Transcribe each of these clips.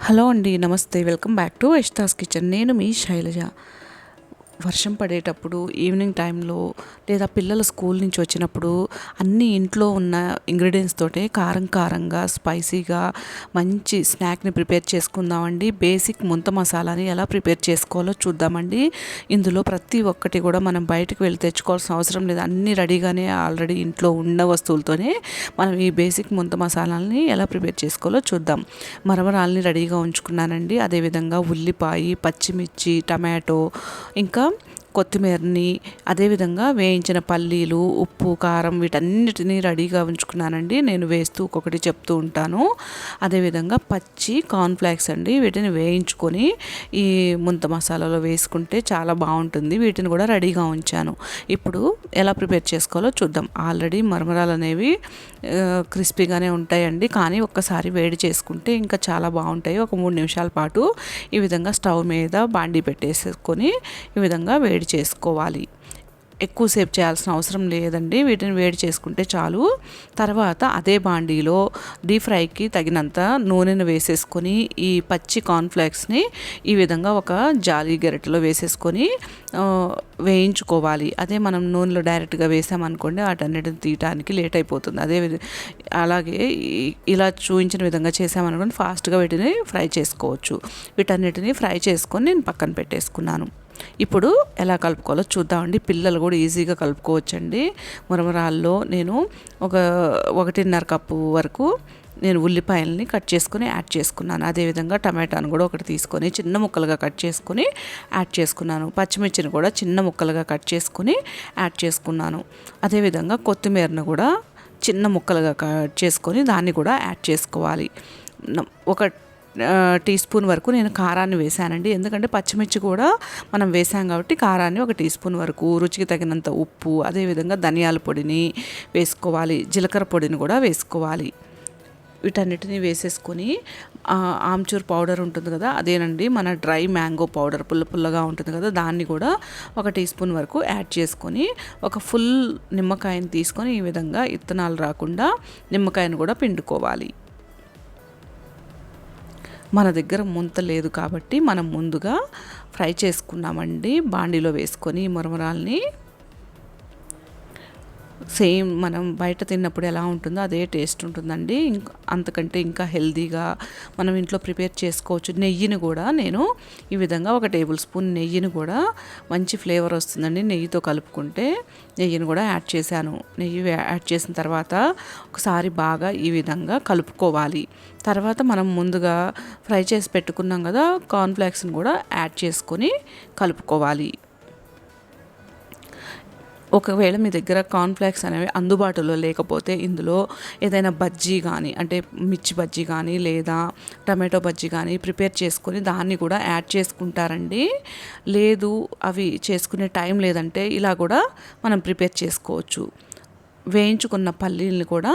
Hello అండి నమస్తే. Welcome back to Yashta's kitchen. నేను మీ శైలజ. వర్షం పడేటప్పుడు ఈవినింగ్ టైంలో లేదా పిల్లల స్కూల్ నుంచి వచ్చినప్పుడు అన్ని ఇంట్లో ఉన్న ఇంగ్రీడియంట్స్ తోటే కారం కారంగా స్పైసీగా మంచి స్నాక్ని ప్రిపేర్ చేసుకుందామండి. బేసిక్ ముంత మసాలాని ఎలా ప్రిపేర్ చేసుకోవాలో చూద్దామండి. ఇందులో ప్రతి ఒక్కటి కూడా మనం బయటకు వెళ్ళి తెచ్చుకోవాల్సిన అవసరం లేదు. అన్నీ రెడీగానే ఆల్రెడీ ఇంట్లో ఉన్న వస్తువులతోనే మనం ఈ బేసిక్ ముంత మసాలాలని ఎలా ప్రిపేర్ చేసుకోవాలో చూద్దాం. మరమరాల్ని రెడీగా ఉంచుకున్నానండి. అదేవిధంగా ఉల్లిపాయ పచ్చిమిర్చి టమాటో ఇంకా 점 కొత్తిమీరని అదేవిధంగా వేయించిన పల్లీలు ఉప్పు కారం వీటన్నిటినీ రెడీగా ఉంచుకున్నానండి నేను వేస్తూ ఒక్కొక్కటి చెప్తూ ఉంటాను. అదేవిధంగా పచ్చి కార్న్ఫ్లాక్స్ అండి వీటిని వేయించుకొని ఈ ముంత మసాలాలో వేసుకుంటే చాలా బాగుంటుంది. వీటిని కూడా రెడీగా ఉంచాను. ఇప్పుడు ఎలా ప్రిపేర్ చేసుకోవాలో చూద్దాం. ఆల్రెడీ మరమరాలు అనేవి క్రిస్పీగానే ఉంటాయండి. కానీ ఒక్కసారి వేడి చేసుకుంటే ఇంకా చాలా బాగుంటాయి. ఒక మూడు నిమిషాల పాటు ఈ విధంగా స్టవ్ మీద బాండీ పెట్టేసుకొని ఈ విధంగా వేడి చేసుకోవాలి. ఎక్కువసేపు చేయాల్సిన అవసరం లేదండి. వీటిని వేడి చేసుకుంటే చాలు. తర్వాత అదే బాండీలో డీప్ ఫ్రైకి తగినంత నూనెను వేసేసుకొని ఈ పచ్చి కార్న్ఫ్లేక్స్ని ఈ విధంగా ఒక జాలి గరిటెలో వేసేసుకొని వేయించుకోవాలి. అదే మనం నూనెలో డైరెక్ట్గా వేసామనుకోండి వాటన్నిటిని తీయటానికి లేట్ అయిపోతుంది. అదే అలాగే ఇలా చూపించిన విధంగా చేసామనుకోండి ఫాస్ట్గా వీటిని ఫ్రై చేసుకోవచ్చు. వీటన్నిటిని ఫ్రై చేసుకొని నేను పక్కన పెట్టేసుకున్నాను. ఇప్పుడు ఎలా కలుపుకోవాలో చూద్దామండి. పిల్లలు కూడా ఈజీగా కలుపుకోవచ్చండి. మురమరాల్లో నేను ఒక ఒకటిన్నర కప్పు వరకు నేను ఉల్లిపాయలని కట్ చేసుకుని యాడ్ చేసుకున్నాను. అదేవిధంగా టమాటాను కూడా ఒకటి తీసుకొని చిన్న ముక్కలుగా కట్ చేసుకొని యాడ్ చేసుకున్నాను. పచ్చిమిర్చిని కూడా చిన్న ముక్కలుగా కట్ చేసుకుని యాడ్ చేసుకున్నాను. అదేవిధంగా కొత్తిమీరను కూడా చిన్న ముక్కలుగా కట్ చేసుకొని దాన్ని కూడా యాడ్ చేసుకోవాలి. ఒక టీ స్పూన్ వరకు నేను కారాన్ని వేసానండి ఎందుకంటే పచ్చిమిర్చి కూడా మనం వేసాం కాబట్టి కారాన్ని ఒక టీ స్పూన్ వరకు రుచికి తగినంత ఉప్పు అదేవిధంగా ధనియాల పొడిని వేసుకోవాలి జీలకర్ర పొడిని కూడా వేసుకోవాలి. వీటన్నిటిని వేసేసుకొని ఆమ్చూర్ పౌడర్ ఉంటుంది కదా అదేనండి మన డ్రై మ్యాంగో పౌడర్ పుల్ల పుల్లగా ఉంటుంది కదా దాన్ని కూడా ఒక టీ స్పూన్ వరకు యాడ్ చేసుకొని ఒక ఫుల్ నిమ్మకాయని తీసుకొని ఈ విధంగా ఇత్తనాలు రాకుండా నిమ్మకాయను కూడా పిండుకోవాలి. మన దగ్గర ముంత లేదు కాబట్టి మనం ముందుగా ఫ్రై చేసుకున్నామండి బాండీలో వేసుకొని మురమరాల్ని. సేమ్ మనం బయట తిన్నప్పుడు ఎలా ఉంటుందో అదే టేస్ట్ ఉంటుందండి. ఇంకా అంతకంటే ఇంకా హెల్దీగా మనం ఇంట్లో ప్రిపేర్ చేసుకోవచ్చు. నెయ్యిని కూడా నేను ఈ విధంగా ఒక టేబుల్ స్పూన్ నెయ్యిని కూడా మంచి ఫ్లేవర్ వస్తుందండి నెయ్యితో కలుపుకుంటే. నెయ్యిని కూడా యాడ్ చేశాను. నెయ్యి యాడ్ చేసిన తర్వాత ఒకసారి బాగా ఈ విధంగా కలుపుకోవాలి. తర్వాత మనం ముందుగా ఫ్రై చేసి పెట్టుకున్నాం కదా కార్న్ఫ్లాక్స్ని కూడా యాడ్ చేసుకొని కలుపుకోవాలి. ఒకవేళ మీ దగ్గర కార్న్ఫ్లేక్స్ అనేవి అందుబాటులో లేకపోతే ఇందులో ఏదైనా బజ్జీ కానీ అంటే మిర్చి బజ్జీ కానీ లేదా టమాటో బజ్జీ కానీ ప్రిపేర్ చేసుకొని దాన్ని కూడా యాడ్ చేసుకుంటారండి. లేదు అవి చేసుకునే టైం లేదంటే ఇలా కూడా మనం ప్రిపేర్ చేసుకోవచ్చు. వేయించుకున్న పల్లీలను కూడా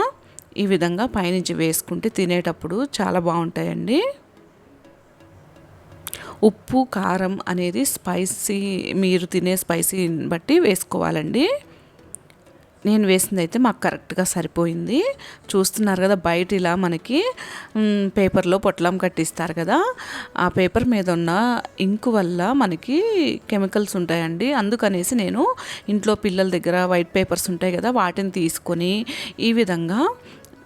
ఈ విధంగా పైనుంచి వేసుకుంటే తినేటప్పుడు చాలా బాగుంటాయండి. ఉప్పు కారం అనేది స్పైసీ మీరు తినే స్పైసీని బట్టి వేసుకోవాలండి. నేను వేసింది అయితే మాకు కరెక్ట్గా సరిపోయింది. చూస్తున్నారు కదా బయట ఇలా మనకి పేపర్లో పొట్లం కట్టిస్తారు కదా ఆ పేపర్ మీద ఉన్న ఇంకు వల్ల మనకి కెమికల్స్ ఉంటాయండి. అందుకనేసి నేను ఇంట్లో పిల్లల దగ్గర వైట్ పేపర్స్ ఉంటాయి కదా వాటిని తీసుకొని ఈ విధంగా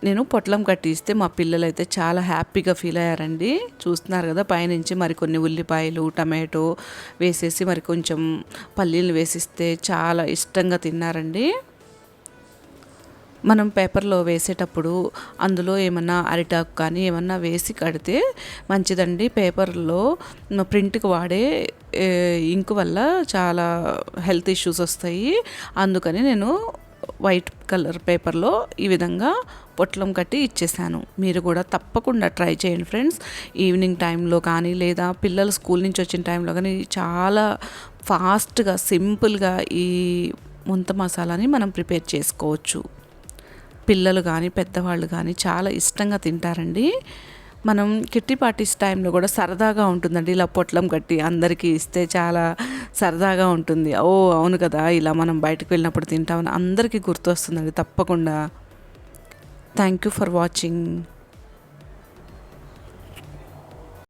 నేను పొట్లం కట్టిస్తే మా పిల్లలు అయితే చాలా హ్యాపీగా ఫీల్ అయ్యారండి. చూస్తున్నారు కదా పైనుంచి మరి కొన్ని ఉల్లిపాయలు టమాటో వేసేసి మరి కొంచెం పల్లీలు వేసిస్తే చాలా ఇష్టంగా తిన్నారండి. మనం పేపర్లో వేసేటప్పుడు అందులో ఏమన్నా అరిటాకు కానీ ఏమన్నా వేసి కడితే మంచిదండి. పేపర్లో ప్రింట్కి వాడే ఇంక్ వల్ల చాలా హెల్త్ ఇష్యూస్ వస్తాయి. అందుకని నేను వైట్ కలర్ పేపర్లో ఈ విధంగా పొట్లం కట్టి ఇచ్చేసాను. మీరు కూడా తప్పకుండా ట్రై చేయండి ఫ్రెండ్స్. ఈవినింగ్ టైంలో కానీ లేదా పిల్లలు స్కూల్ నుంచి వచ్చిన టైంలో కానీ చాలా ఫాస్ట్గా సింపుల్గా ఈ ముంత మసాలాని మనం ప్రిపేర్ చేసుకోవచ్చు. పిల్లలు కానీ పెద్దవాళ్ళు కానీ చాలా ఇష్టంగా తింటారండి. మనం కిట్టి పార్టీస్ టైంలో కూడా సరదాగా ఉంటుందండి. ఇలా పొట్లం కట్టి అందరికీ ఇస్తే చాలా సరదాగా ఉంటుంది. ఓ అవును కదా ఇలా మనం బయటకు వెళ్ళినప్పుడు తింటామని అందరికీ గుర్తొస్తుందండి తప్పకుండా. Thank you for watching